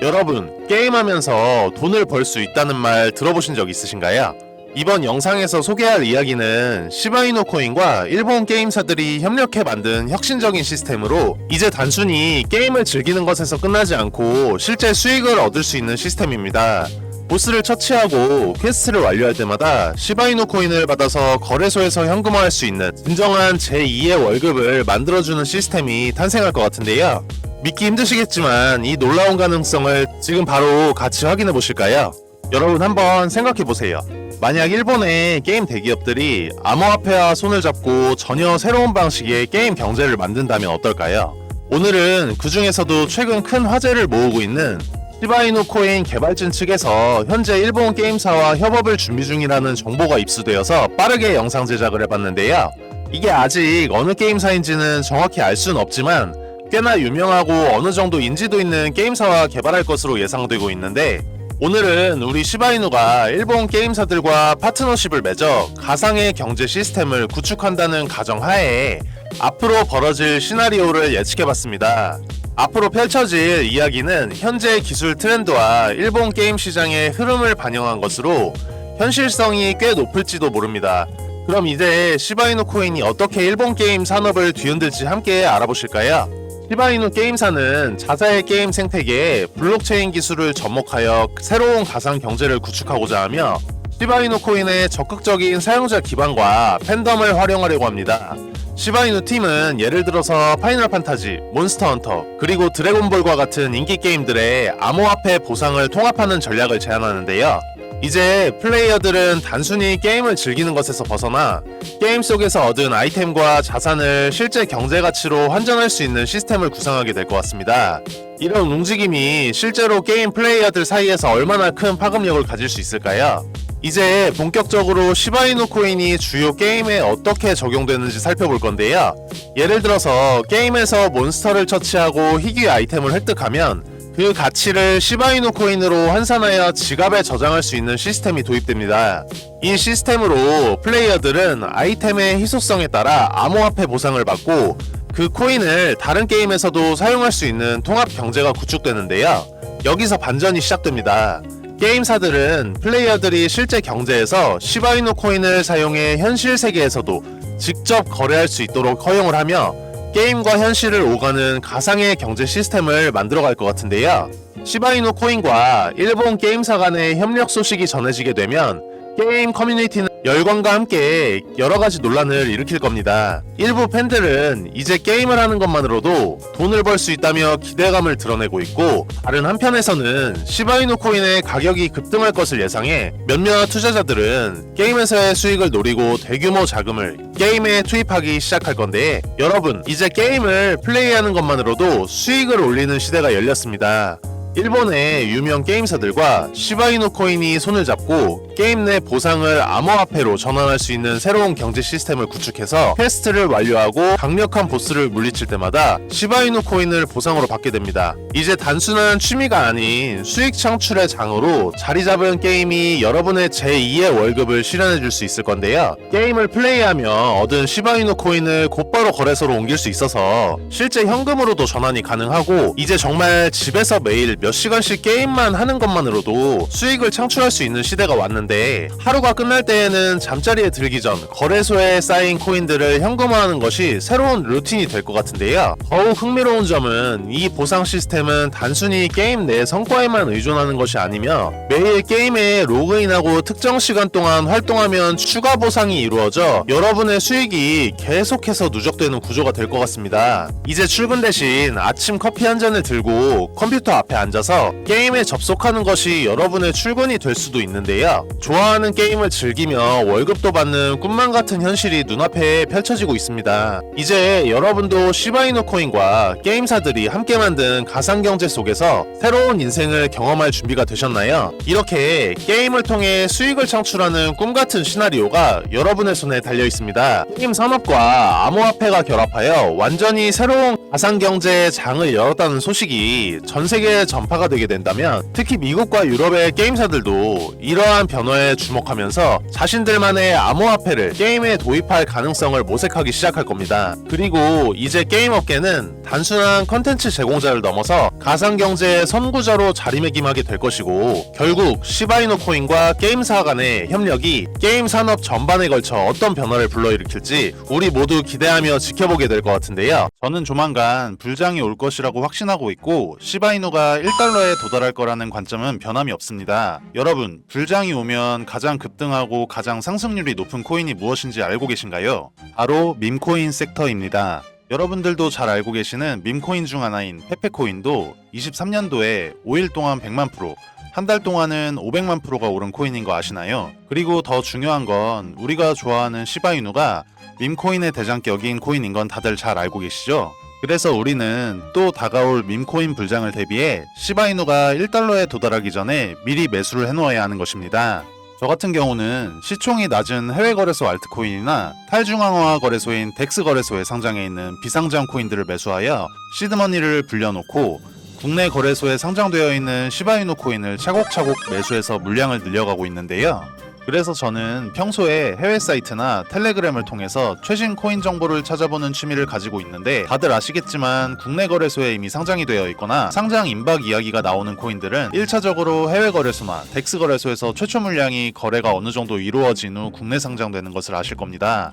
여러분, 게임하면서 돈을 벌 수 있다는 말 들어보신 적 있으신가요? 이번 영상에서 소개할 이야기는 시바이노 코인과 일본 게임사들이 협력해 만든 혁신적인 시스템으로 이제 단순히 게임을 즐기는 것에서 끝나지 않고 실제 수익을 얻을 수 있는 시스템입니다. 보스를 처치하고 퀘스트를 완료할 때마다 시바이노 코인을 받아서 거래소에서 현금화할 수 있는 진정한 제2의 월급을 만들어주는 시스템이 탄생할 것 같은데요. 믿기 힘드시겠지만 이 놀라운 가능성을 지금 바로 같이 확인해 보실까요? 여러분 한번 생각해 보세요. 만약 일본의 게임 대기업들이 암호화폐와 손을 잡고 전혀 새로운 방식의 게임 경제를 만든다면 어떨까요? 오늘은 그 중에서도 최근 큰 화제를 모으고 있는 시바이노 코인 개발진 측에서 현재 일본 게임사와 협업을 준비 중이라는 정보가 입수되어서 빠르게 영상 제작을 해봤는데요. 이게 아직 어느 게임사인지는 정확히 알 수는 없지만 꽤나 유명하고 어느 정도 인지도 있는 게임사와 개발할 것으로 예상되고 있는데 오늘은 우리 시바이누가 일본 게임사들과 파트너십을 맺어 가상의 경제 시스템을 구축한다는 가정하에 앞으로 벌어질 시나리오를 예측해봤습니다. 앞으로 펼쳐질 이야기는 현재 기술 트렌드와 일본 게임 시장의 흐름을 반영한 것으로 현실성이 꽤 높을지도 모릅니다. 그럼 이제 시바이누 코인이 어떻게 일본 게임 산업을 뒤흔들지 함께 알아보실까요? 시바이누 게임사는 자사의 게임 생태계에 블록체인 기술을 접목하여 새로운 가상 경제를 구축하고자 하며 시바이누 코인의 적극적인 사용자 기반과 팬덤을 활용하려고 합니다. 시바이누 팀은 예를 들어서 파이널 판타지, 몬스터 헌터, 그리고 드래곤볼과 같은 인기 게임들의 암호화폐 보상을 통합하는 전략을 제안하는데요. 이제 플레이어들은 단순히 게임을 즐기는 것에서 벗어나 게임 속에서 얻은 아이템과 자산을 실제 경제 가치로 환전할 수 있는 시스템을 구상하게 될 것 같습니다. 이런 움직임이 실제로 게임 플레이어들 사이에서 얼마나 큰 파급력을 가질 수 있을까요? 이제 본격적으로 시바이누 코인이 주요 게임에 어떻게 적용되는지 살펴볼 건데요. 예를 들어서 게임에서 몬스터를 처치하고 희귀 아이템을 획득하면 그 가치를 시바이누 코인으로 환산하여 지갑에 저장할 수 있는 시스템이 도입됩니다. 이 시스템으로 플레이어들은 아이템의 희소성에 따라 암호화폐 보상을 받고 그 코인을 다른 게임에서도 사용할 수 있는 통합 경제가 구축되는데요. 여기서 반전이 시작됩니다. 게임사들은 플레이어들이 실제 경제에서 시바이누 코인을 사용해 현실 세계에서도 직접 거래할 수 있도록 허용을 하며 게임과 현실을 오가는 가상의 경제 시스템을 만들어갈 것 같은데요. 시바이누 코인과 일본 게임사 간의 협력 소식이 전해지게 되면 게임 커뮤니티는 열광과 함께 여러 가지 논란을 일으킬 겁니다. 일부 팬들은 이제 게임을 하는 것만으로도 돈을 벌 수 있다며 기대감을 드러내고 있고, 다른 한편에서는 시바이누 코인의 가격이 급등할 것을 예상해 몇몇 투자자들은 게임에서의 수익을 노리고 대규모 자금을 게임에 투입하기 시작할 건데, 여러분, 이제 게임을 플레이하는 것만으로도 수익을 올리는 시대가 열렸습니다. 일본의 유명 게임사들과 시바이누 코인이 손을 잡고 게임 내 보상을 암호화폐로 전환할 수 있는 새로운 경제 시스템을 구축해서 퀘스트를 완료하고 강력한 보스를 물리칠 때마다 시바이누 코인을 보상으로 받게 됩니다. 이제 단순한 취미가 아닌 수익 창출의 장으로 자리 잡은 게임이 여러분의 제2의 월급을 실현해 줄 수 있을 건데요. 게임을 플레이하며 얻은 시바이누 코인을 곧바로 거래소로 옮길 수 있어서 실제 현금으로도 전환이 가능하고 이제 정말 집에서 매일 몇 시간씩 게임만 하는 것만으로도 수익을 창출할 수 있는 시대가 왔는데 하루가 끝날 때에는 잠자리에 들기 전 거래소에 쌓인 코인들을 현금화하는 것이 새로운 루틴이 될 것 같은데요. 더욱 흥미로운 점은 이 보상 시스템은 단순히 게임 내 성과에만 의존하는 것이 아니며 매일 게임에 로그인하고 특정 시간 동안 활동하면 추가 보상이 이루어져 여러분의 수익이 계속해서 누적 되는 구조가 될 것 같습니다. 이제 출근 대신 아침 커피 한 잔을 들고 컴퓨터 앞에 앉아서 게임에 접속하는 것이 여러분의 출근이 될 수도 있는데요. 좋아하는 게임을 즐기며 월급도 받는 꿈만 같은 현실이 눈앞에 펼쳐지고 있습니다. 이제 여러분도 시바이노 코인과 게임사들이 함께 만든 가상경제 속에서 새로운 인생을 경험할 준비가 되셨나요? 이렇게 게임을 통해 수익을 창출하는 꿈 같은 시나리오가 여러분의 손에 달려 있습니다. 게임 산업과 암호화폐 가 결합하여 완전히 새로운 가상경제의 장을 열었다는 소식이 전 세계에 전파가 되게 된다면 특히 미국과 유럽의 게임사들도 이러한 변화에 주목하면서 자신들만의 암호화폐를 게임에 도입할 가능성을 모색하기 시작할 겁니다. 그리고 이제 게임 업계는 단순한 컨텐츠 제공자를 넘어서 가상경제의 선구자로 자리매김하게 될 것이고 결국 시바이노 코인과 게임사 간의 협력이 게임 산업 전반에 걸쳐 어떤 변화를 불러일으킬지 우리 모두 기대 하며 지켜보게 될 것 같은데요. 저는 조만간 불장이 올 것이라고 확신하고 있고 시바이노가 1달러에 도달할 거라는 관점은 변함이 없습니다. 여러분, 불장이 오면 가장 급등하고 가장 상승률이 높은 코인이 무엇인지 알고 계신가요? 바로 밈코인 섹터입니다. 여러분들도 잘 알고 계시는 밈코인 중 하나인 페페코인도 23년도에 5일 동안 100만 프로, 한 달 동안은 500만 프로가 오른 코인인 거 아시나요? 그리고 더 중요한 건 우리가 좋아하는 시바이누가 밈코인의 대장격인 코인인 건 다들 잘 알고 계시죠? 그래서 우리는 또 다가올 밈코인 불장을 대비해 시바이누가 1달러에 도달하기 전에 미리 매수를 해놓아야 하는 것입니다. 저 같은 경우는 시총이 낮은 해외 거래소 알트코인이나 탈중앙화 거래소인 덱스 거래소에 상장해 있는 비상장 코인들을 매수하여 시드머니를 불려놓고 국내 거래소에 상장되어 있는 시바이노 코인을 차곡차곡 매수해서 물량을 늘려가고 있는데요. 그래서 저는 평소에 해외 사이트나 텔레그램을 통해서 최신 코인 정보를 찾아보는 취미를 가지고 있는데 다들 아시겠지만 국내 거래소에 이미 상장이 되어 있거나 상장 임박 이야기가 나오는 코인들은 1차적으로 해외 거래소나 덱스 거래소에서 최초 물량이 거래가 어느 정도 이루어진 후 국내 상장되는 것을 아실 겁니다.